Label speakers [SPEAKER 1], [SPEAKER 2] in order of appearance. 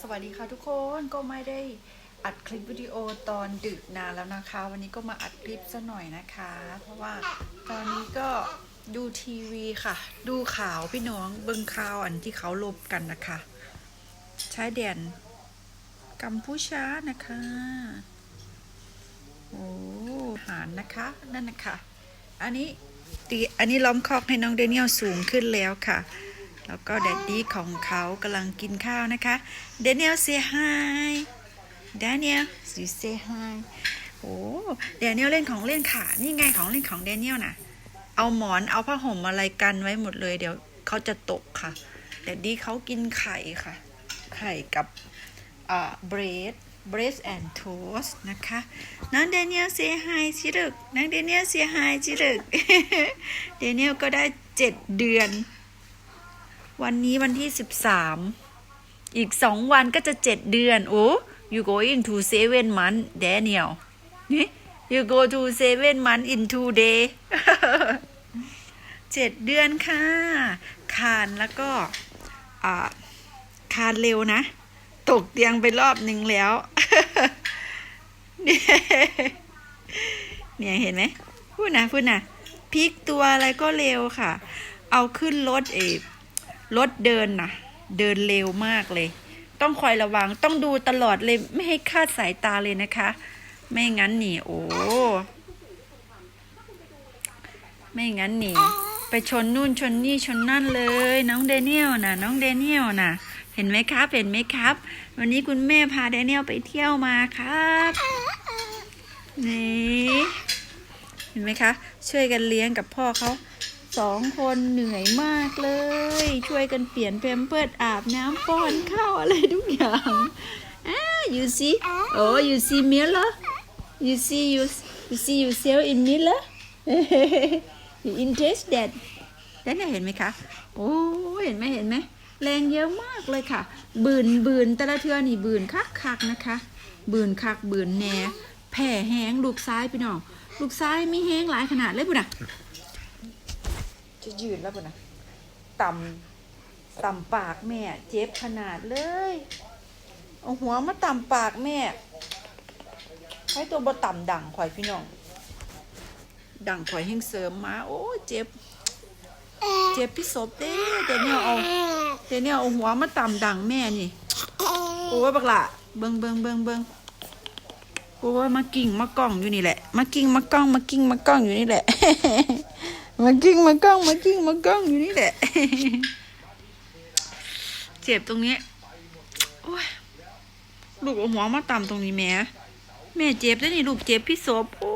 [SPEAKER 1] สวัสดีค่ะทุกคนก็ไม่ได้อัดคลิปวิดีโอตอนดึกนานแล้วนะคะ วันนี้ก็มาอัดคลิปซะหน่อยนะคะ เพราะว่าตอนนี้ก็ดูทีวีค่ะ ดูข่าวพี่น้องเบิ่งข่าวอันที่เขาลบกันนะคะ ใชายแดนกัมพูชานะคะโอ้หารนะคะนั่นนะคะ อันนี้ตีอันนี้ล้อมคอกให้น้องเดนิเอลสูงขึ้นแล้วค่ะ แล้วก็แดดดี้ของเขากำลังกินข้าวนะคะเดนิเอล say hi Daniel you say hi โอ้เดนิเอลเล่นของเล่นค่ะ นี่ไงของเล่นของเดนิเอลนะเอาหมอนเอาผ้าห่มอะไรกันไว้หมดเลย เดี๋ยวเขาจะตกค่ะแดดดี้เขากินไข่ค่ะ ไข่กับอ่า bread bread and toast นะคะน้องเดนิเอล say hi ชิลึกน้องเดนิเอล say hi ชิลึกเดนิเอลก็ได้เจ็ดเดือน วันนี้วันที่สิบสามอีกสองวันก็จะเจ็ดเดือน โอ้ you going to seven month Daniel นี่ you go to seven month in two day เจ็ดเดือนค่ะ คานแล้วก็อ่าคานเร็วนะ ตกเตียงไปรอบหนึ่งแล้วเนี่ยเนี่ยเห็นไหมพูดนะพูดนะพลิกตัวอะไรก็เร็วค่ะ เอาขึ้นรถเอ รถเดินนะเดินเร็วมากเลย ต้องคอยระวังต้องดูตลอดเลยไม่ให้คาดสายตาเลยนะคะ ไม่งั้นหนีโอ้ไม่งั้นหนีไปชนนู่นชนนี่ชนนั่นเลย น้องเดเนียลนะน้องเดเนียลนะเห็นไหมครับเห็นไหมครับ วันนี้คุณแม่พาเดเนียลไปเที่ยวมาครับนี่เห็นไหมคะ ช่วยกันเลี้ยงกับพ่อเขา สองคนเหนื่อยมากเลย ช่วยกันเปลี่ยนแพมเพิร์ดอาบน้ำป้อนข้าวอะไรทุกอย่างอ่า you see oh you see mirror you see you you see yourself in mirror you interested แล้วเนี่เห็นไหมคะ โอ้เห็นไหมเห็นไหมแรงเยอะมากเลยค่ะ บืนบืนแต่ละเทือนี่บืนคักคักนะคะ บืนคักบืนแหน่แผ่แห้งลูกซ้ายพี่น้อง ลูกซ้ายมีแห้งหลายขนาดเลยปุ่นอะ จะยืนแล้วปุ่นนะต่ำต่ำปากแม่ เจ็บขนาดเลยเอาหัวมาต่ำปากแม่ ให้ตัวบ่ต่ำดังข่อยพี่น้อง ดังข่อยแห้งเสริมมา โอ้เจ็บ เจ็บพี่ศพเด้เดี๋ยวเนี่ยเอาเดี๋ยวเนี่ยเอาหัวมาต่ำดังแม่นี่ โอ้ยบักละเบิงเบิงเบิงเบิงโอ้ยมากิ่งมากล้องอยู่นี่แหละ มากิ่งมากล้องมากิ่งมากล้องอยู่นี่แหละ มากิ้งมากล้องมากิ้งมากล้องอยู่นี่แหละ เจ็บตรงนี้โอ้ยลูกหัวมาต่ำตรงนี้แม่ แม่เจ็บแล้วนี่ลูกเจ็บพี่ศพโอ้